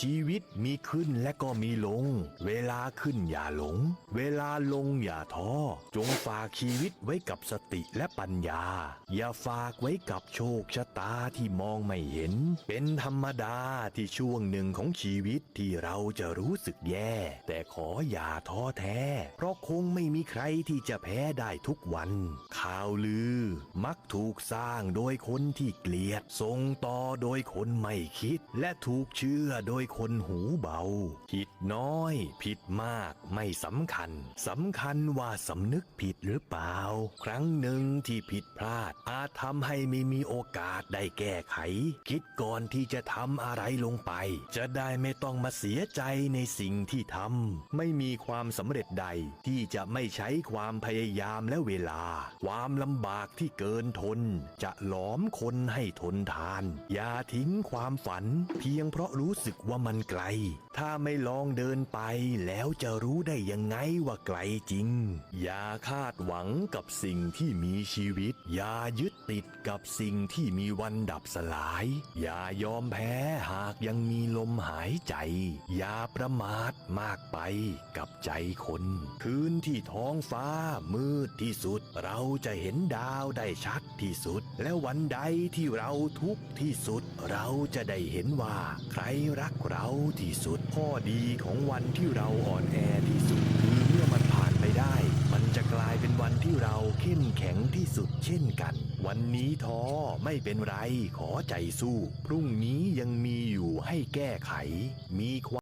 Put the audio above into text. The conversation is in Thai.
ชีวิตมีขึ้นและก็มีลง เวลาขึ้นอย่าหลง เวลาลงอย่าท้อ จงฝากชีวิตไว้กับสติและปัญญา อย่าฝากไว้กับโชคชะตาที่มองไม่เห็น เป็นธรรมดาที่ช่วงหนึ่งของชีวิตที่เราจะรู้สึกแย่ แต่ขออย่าท้อแท้ เพราะคงไม่มีใครที่จะแพ้ได้ทุกวัน ข่าวลือ มักถูกสร้างโดยคนที่เกลียดส่งต่อโดยคนไม่คิด และถูกเชื่อโดยคนหูเบา ผิดน้อย ผิดมากไม่สำคัญสำคัญว่าสำนึกผิดหรือเปล่า ครั้งหนึ่งที่ผิดพลาด อาจทำให้ไม่มีโอกาสได้แก้ไข คิดก่อนที่จะทำอะไรลงไป จะได้ไม่ต้องมาเสียใจในสิ่งที่ทำไม่มีความสำเร็จใด ที่จะไม่ใช้ความพยายามและเวลา ความลำบากที่เกินทน จะหลอมคนให้ทนทาน อย่าทิ้งความฝัน เพียงเพราะรู้สึกว่ามันไกล ถ้าไม่ลองเดินไปแล้วจะรู้ได้ยังไงว่าไกลจริง อย่าคาดหวังกับสิ่งที่มีชีวิต อย่ายึดติดกับสิ่งที่มีวันดับสลาย อย่ายอมแพ้หากยังมีลมหายใจ อย่าประมาทมากไปกับใจคน คืนที่ท้องฟ้ามืดที่สุด เราจะเห็นดาวได้ชัดที่สุด และวันใดที่เราทุกข์ที่สุด เราจะได้เห็นว่า ใครรักเราที่สุดข้อดีของวันที่เราอ่อนแอที่สุดคือเมื่อมันผ่านไปได้ มันจะกลายเป็นวันที่เราเข้มแข็งที่สุดเช่นกัน วันนี้ท้อไม่เป็นไรขอใจสู้ พรุ่งนี้ยังมีอยู่ให้แก้ไข มีความ